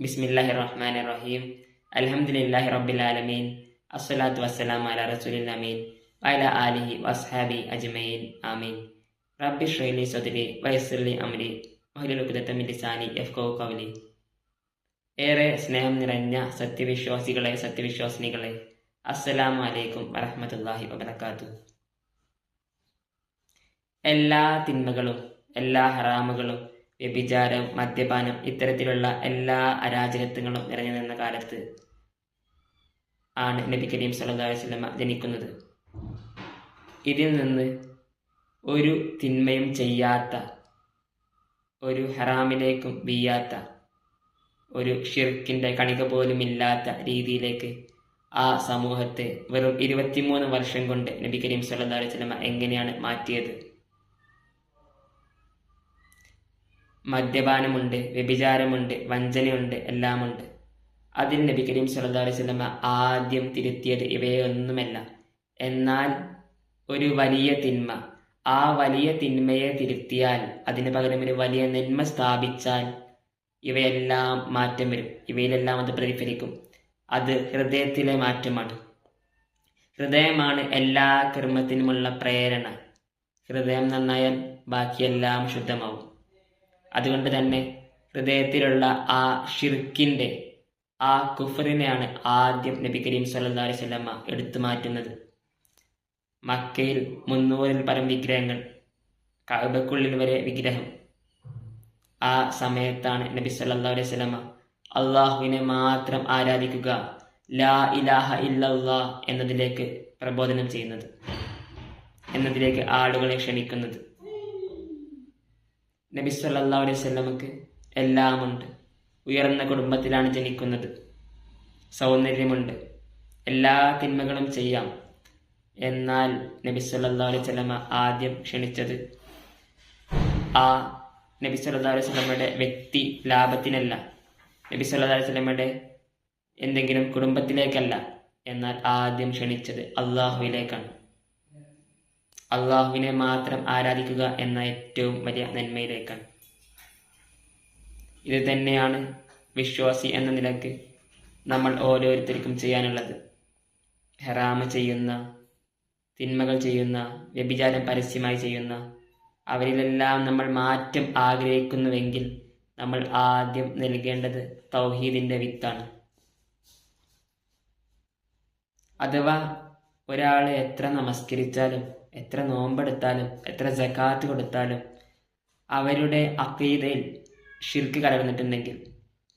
ബിസ്മില്ലാഹി റഹ്മാൻ റഹീം അൽഹംദുലില്ലാഹി റബ്ബിൽ ആലമീൻ. അസ്സലാത്തു വസ്സലാം അല റസൂലിൽ അമീൻ. വഅല ആലിഹി വസ്ഹാബി അജ്മഈൻ. ആമീൻ. റബ്ബി ഷ്റൈലി സദ്രി വയസ്സിർലി അംരി വഹലുലുഖ്ദത മിൻ ലിസാനി യഫ്ഖഹു ഖൗലി. ഏറെ സ്നേഹം നിറഞ്ഞ സത്യവിശ്വാസികളെ സത്യവിശ്വാസിനികളെ അസ്സലാമു അലൈക്കും വറഹ്മത്തുള്ളാഹി വബർക്കാത്തു എല്ലാ തിന്മകളും എല്ലാ ഹറാമുകളും വ്യഭിചാരം മദ്യപാനം ഇത്തരത്തിലുള്ള എല്ലാ അരാജകത്വങ്ങളും നിറഞ്ഞു നിന്ന കാലത്ത് ആണ് നബി കരീം സല്ലല്ലാഹു അലൈഹി വസല്ലമ ജനിക്കുന്നത്. ഇതിൽ നിന്ന് ഒരു തിന്മയും ചെയ്യാത്ത ഒരു ഹറാമിലേക്കും വീയാത്ത ഒരു ഷിർക്കിന്റെ കണിക പോലും ഇല്ലാത്ത രീതിയിലേക്ക് ആ സമൂഹത്തെ വെറും ഇരുപത്തിമൂന്ന് വർഷം കൊണ്ട് നബി കരീം സല്ലല്ലാഹു അലൈഹി വസല്ലമ എങ്ങനെയാണ് മാറ്റിയത്? മദ്യപാനമുണ്ട് വ്യഭിചാരമുണ്ട് വഞ്ചനയുണ്ട് എല്ലാമുണ്ട്. അതിൽ നബി കരീം സല്ലല്ലാഹു അലൈഹി വസല്ലമ ആദ്യം തിരുത്തിയത് ഇവയൊന്നുമല്ല. എന്നാൽ ഒരു വലിയ തിന്മ. ആ വലിയ തിന്മയെ തിരുത്തിയാൽ അതിന് പകരം ഒരു വലിയ നന്മ സ്ഥാപിച്ചാൽ ഇവയെല്ലാം മാറ്റം വരും. ഇവയിലെല്ലാം അത് പ്രതിഫലിക്കും. അത് ഹൃദയത്തിലെ മാറ്റമാണ്. ഹൃദയമാണ് എല്ലാ കർമ്മത്തിനുമുള്ള പ്രേരണ. ഹൃദയം നന്നായാൽ ബാക്കിയെല്ലാം ശുദ്ധമാവും. അതുകൊണ്ട് തന്നെ ഹൃദയത്തിലുള്ള ആ ഷിർക്കിന്റെ ആ കുഫറിനെയാണ് ആദ്യം നബി കരീം സല്ലാ അലൈഹി സ്വലമ്മ എടുത്തു മാറ്റുന്നത്. മക്കയിൽ മുന്നൂറിൽ പരം വിഗ്രഹങ്ങൾ കഅബക്കുള്ളിൽ വരെ വിഗ്രഹം. ആ സമയത്താണ് നബി സല്ലാ അലൈഹി സ്വലമ്മ അള്ളാഹുവിനെ മാത്രം ആരാധിക്കുക ലാ ഇലാഹ ഇല്ലല്ലാ എന്നതിലേക്ക് പ്രബോധനം ചെയ്യുന്നത് എന്നതിലേക്ക് ആളുകളെ ക്ഷണിക്കുന്നത്. നബി സല്ലാ അലൈഹി സ്വല്ലമക്ക് എല്ലാമുണ്ട്. ഉയർന്ന കുടുംബത്തിലാണ് ജനിക്കുന്നത്. സൗന്ദര്യമുണ്ട്. എല്ലാ തിന്മകളും ചെയ്യാം. എന്നാൽ നബി സല്ലാ അലൈഹി സ്വലമ ആദ്യം ക്ഷണിച്ചത് ആ നബി സല്ലാ അലൈഹി സ്വലമയുടെ വ്യക്തി ലാഭത്തിനല്ല. നബി സല്ലാ അലൈഹി സ്വലമയുടെ എന്തെങ്കിലും കുടുംബത്തിലേക്കല്ല. എന്നാൽ ആദ്യം ക്ഷണിച്ചത് അള്ളാഹുവിലേക്കാണ് അള്ളാഹുവിനെ മാത്രം ആരാധിക്കുക എന്ന ഏറ്റവും വലിയ നന്മയിലേക്കാണ്. ഇത് തന്നെയാണ് വിശ്വാസി എന്ന നിലയ്ക്ക് നമ്മൾ ഓരോരുത്തർക്കും ചെയ്യാനുള്ളത്. ഹെറാമ ചെയ്യുന്ന തിന്മകൾ ചെയ്യുന്ന വ്യഭിചാരം പരസ്യമായി ചെയ്യുന്ന അവരിലെല്ലാം നമ്മൾ മാറ്റം ആഗ്രഹിക്കുന്നുവെങ്കിൽ നമ്മൾ ആദ്യം നൽകേണ്ടത് തൗഹീദിന്റെ വിത്താണ്. അഥവാ ഒരാളെ എത്ര നമസ്കരിച്ചാലും എത്ര നോമ്പെടുത്താലും എത്ര ജക്കാത്ത് കൊടുത്താലും അവരുടെ അക്കീതയിൽ ഷിർക്ക് കലർന്നിട്ടുണ്ടെങ്കിൽ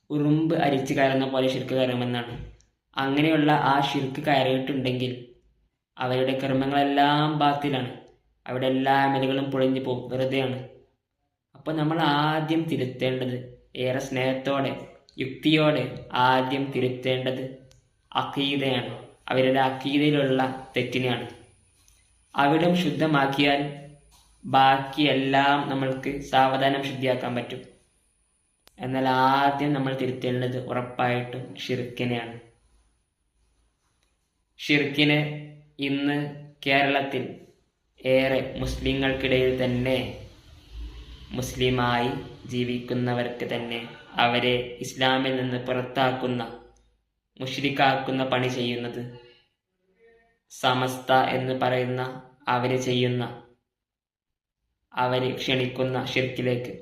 ഉറുമ്പ് അരിച്ചു കയറുന്ന പോലെ ഷിർക്ക് കയറുമെന്നാണ്. അങ്ങനെയുള്ള ആ ഷിർക്ക് കയറിയിട്ടുണ്ടെങ്കിൽ അവരുടെ കർമ്മങ്ങളെല്ലാം ബാത്തിലാണ്. അവരുടെ എല്ലാ അമലുകളും പൊളിഞ്ഞു പോകും. വെറുതെയാണ്. അപ്പോൾ നമ്മൾ ആദ്യം തിരുത്തേണ്ടത് ഏറെ സ്നേഹത്തോടെ യുക്തിയോടെ ആദ്യം തിരുത്തേണ്ടത് അക്കീതയാണ്. അവരുടെ അക്കീതയിലുള്ള തെറ്റിനെയാണ്. അവിടം ശുദ്ധമാക്കിയാൽ ബാക്കിയെല്ലാം നമ്മൾക്ക് സാവധാനം ശുദ്ധിയാക്കാൻ പറ്റും. എന്നാൽ ആദ്യം നമ്മൾ തിരുത്തേണ്ടത് ഉറപ്പായിട്ടും ഷിർക്കിനെയാണ് ഷിർക്കിന് ഇന്ന് കേരളത്തിൽ ഏറെ മുസ്ലിങ്ങൾക്കിടയിൽ തന്നെ മുസ്ലിമായി ജീവിക്കുന്നവർക്ക് തന്നെ അവരെ ഇസ്ലാമിൽ നിന്ന് പുറത്താക്കുന്ന മുഷ്രിക്കാക്കുന്ന പണി ചെയ്യുന്നത് സമസ്ത എന്ന് പറയുന്ന അവർ ചെയ്യുന്ന അവർ ക്ഷണിക്കുന്ന ഷിർക്കിലേക്ക്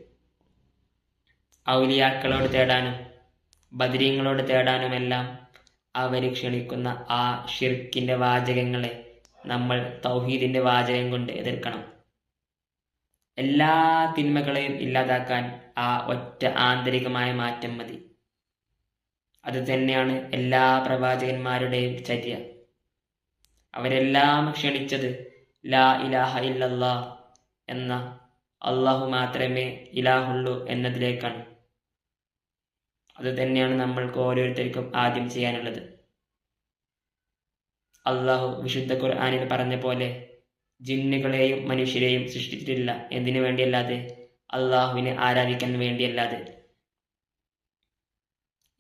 ഔലിയാക്കളോട് തേടാനും ബദരീങ്ങളോട് തേടാനുമെല്ലാം അവർ ക്ഷണിക്കുന്ന ആ ഷിർക്കിന്റെ വാചകങ്ങളെ നമ്മൾ തൗഹീദിന്റെ വാചകം കൊണ്ട് എതിർക്കണം. എല്ലാ തിന്മകളെയും ഇല്ലാതാക്കാൻ ആ ഒറ്റ ആന്തരികമായ മാറ്റം മതി. അത് തന്നെയാണ് എല്ലാ പ്രവാചകന്മാരുടെയും ചര്യ. അവരെല്ലാം ക്ഷണിച്ചത് ലാ ഇലാഹ ഇല്ലല്ലാ എന്ന അള്ളാഹു മാത്രമേ ഇലാഹുള്ളൂ എന്നതിലേക്കാണ്. അത് തന്നെയാണ് നമ്മൾക്ക് ഓരോരുത്തർക്കും ആദ്യം ചെയ്യാനുള്ളത്. അള്ളാഹു വിശുദ്ധ ഖുർആാനിൽ പറഞ്ഞ പോലെ ജിന്നുകളെയും മനുഷ്യരെയും സൃഷ്ടിച്ചിട്ടില്ല. എന്തിനു വേണ്ടിയല്ലാതെ? അള്ളാഹുവിനെ ആരാധിക്കാൻ വേണ്ടിയല്ലാതെ.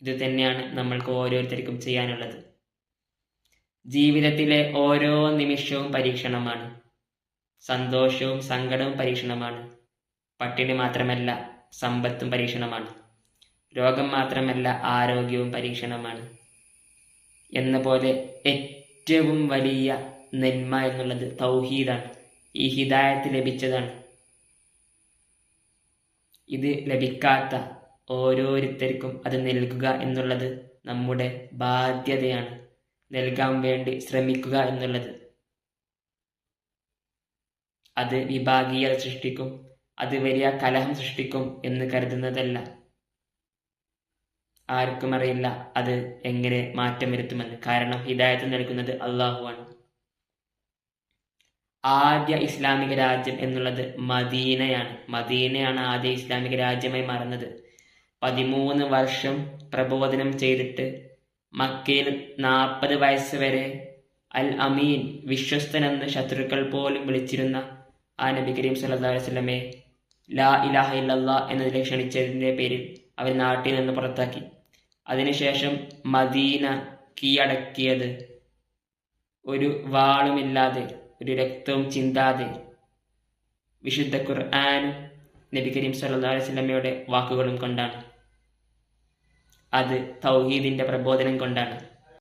ഇത് തന്നെയാണ് നമ്മൾക്ക് ഓരോരുത്തർക്കും ചെയ്യാനുള്ളത്. ജീവിതത്തിലെ ഓരോ നിമിഷവും പരീക്ഷണമാണ്. സന്തോഷവും സങ്കടവും പരീക്ഷണമാണ്. പട്ടിണി മാത്രമല്ല സമ്പത്തും പരീക്ഷണമാണ്. രോഗം മാത്രമല്ല ആരോഗ്യവും പരീക്ഷണമാണ്. എന്ന പോലെ ഏറ്റവും വലിയ നന്മ എന്നുള്ളത് തൗഹീദാണ്. ഈ ഹിദായത്ത് ലഭിച്ചതാണ്. ഇത് ലഭിക്കാത്ത ഓരോരുത്തർക്കും അത് നൽകുക എന്നുള്ളത് നമ്മുടെ ബാധ്യതയാണ്. നൽകാൻ വേണ്ടി ശ്രമിക്കുക എന്നുള്ളത്. അത് വിഭാഗീയത സൃഷ്ടിക്കും അത് വലിയ കലഹം സൃഷ്ടിക്കും എന്ന് കരുതുന്നതല്ല. ആർക്കും അറിയില്ല അത് എങ്ങനെ മാറ്റം വരുത്തുമെന്ന്. കാരണം ഹിദായത്ത് നൽകുന്നത് അള്ളാഹുവാണ് ആദ്യ ഇസ്ലാമിക രാജ്യം എന്നുള്ളത് മദീനയാണ്. മദീനയാണ് ആദ്യ ഇസ്ലാമിക രാജ്യമായി മാറുന്നത്. പതിമൂന്ന് വർഷം പ്രബോധനം ചെയ്തിട്ട് മക്കയിൽ നാൽപ്പത് വയസ്സ് വരെ അൽ അമീൻ വിശ്വസ്തനെന്ന് ശത്രുക്കൾ പോലും വിളിച്ചിരുന്ന ആ നബി കരീം വസല്ലമയെ ലാ ഇലാഹ ഇല്ലല്ലാ എന്നതിലെ ക്ഷണിച്ചതിന്റെ പേരിൽ അവർ നാട്ടിൽ നിന്ന് പുറത്താക്കി. അതിനുശേഷം മദീന കീഴടക്കിയത് ഒരു വാളുമില്ലാതെ ഒരു രക്തവും ചിന്താതെ വിശുദ്ധ ഖുർആൻ നബി കരീം സല്ലാ അലൈഹി വസല്ലമയുടെ വാക്കുകളും കൊണ്ടാണ്. അത് തൗഹീദിന്റെ പ്രബോധനം കൊണ്ടാണ്.